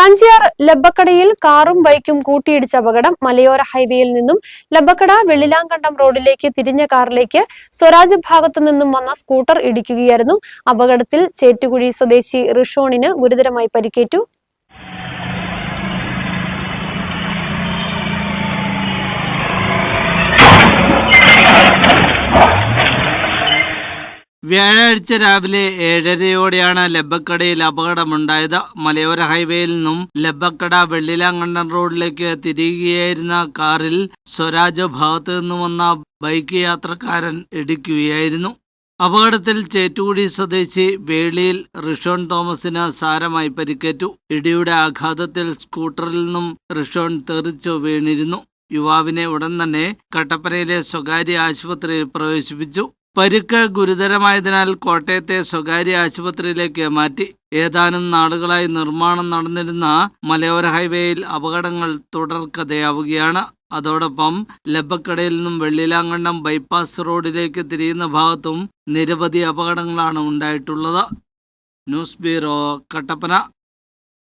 കാഞ്ചിയാർ ലബ്ബക്കടയിൽ കാറും ബൈക്കും കൂട്ടിയിടിച്ച അപകടം മലയോര ഹൈവേയിൽ നിന്നും ലബ്ബക്കട വെള്ളിലാങ്കണ്ടം റോഡിലേക്ക് തിരിഞ്ഞ കാറിലേക്ക് സ്വരാജ് ഭാഗത്തു നിന്നും വന്ന സ്കൂട്ടർ ഇടിക്കുകയായിരുന്നു. അപകടത്തിൽ ചേറ്റുകുഴി സ്വദേശി റിഷോണിന് ഗുരുതരമായി പരിക്കേറ്റു. വ്യാഴാഴ്ച രാവിലെ ഏഴരയോടെയാണ് ലബ്ബക്കടയിൽ അപകടമുണ്ടായത്. മലയോര ഹൈവേയിൽ നിന്നും ലബ്ബക്കട വെള്ളിലാങ്കണ്ടൻ റോഡിലേക്ക് തിരിയുകയായിരുന്ന കാറിൽ സ്വരാജ് ഭാഗത്ത് നിന്ന് വന്ന ബൈക്ക് യാത്രക്കാരൻ ഇടിക്കുകയായിരുന്നു. അപകടത്തിൽ ചേറ്റുകുടി സ്വദേശി വേളിയിൽ റിഷോൺ തോമസിന് സാരമായി പരിക്കേറ്റു. ഇടിയുടെ ആഘാതത്തിൽ സ്കൂട്ടറിൽ നിന്നും റിഷോൺ തെറിച്ചു വീണിരുന്നു. യുവാവിനെ ഉടൻ തന്നെ കട്ടപ്പനയിലെ സ്വകാര്യ ആശുപത്രിയിൽ പ്രവേശിപ്പിച്ചു. പരിക്ക് ഗുരുതരമായതിനാൽ കോട്ടയത്തെ സ്വകാര്യ ആശുപത്രിയിലേക്ക് മാറ്റി. ഏതാനും നാളുകളായി നിർമ്മാണം നടന്നിരുന്ന മലയോര ഹൈവേയിൽ അപകടങ്ങൾ തുടർക്കഥയാവുകയാണ്. അതോടൊപ്പം ലബക്കടയിൽ നിന്നും വെള്ളിലാങ്കണ്ടം ബൈപ്പാസ് റോഡിലേക്ക് തിരിയുന്ന ഭാഗത്തും നിരവധി അപകടങ്ങളാണ് ഉണ്ടായിട്ടുള്ളത്. News bureau Kattappana.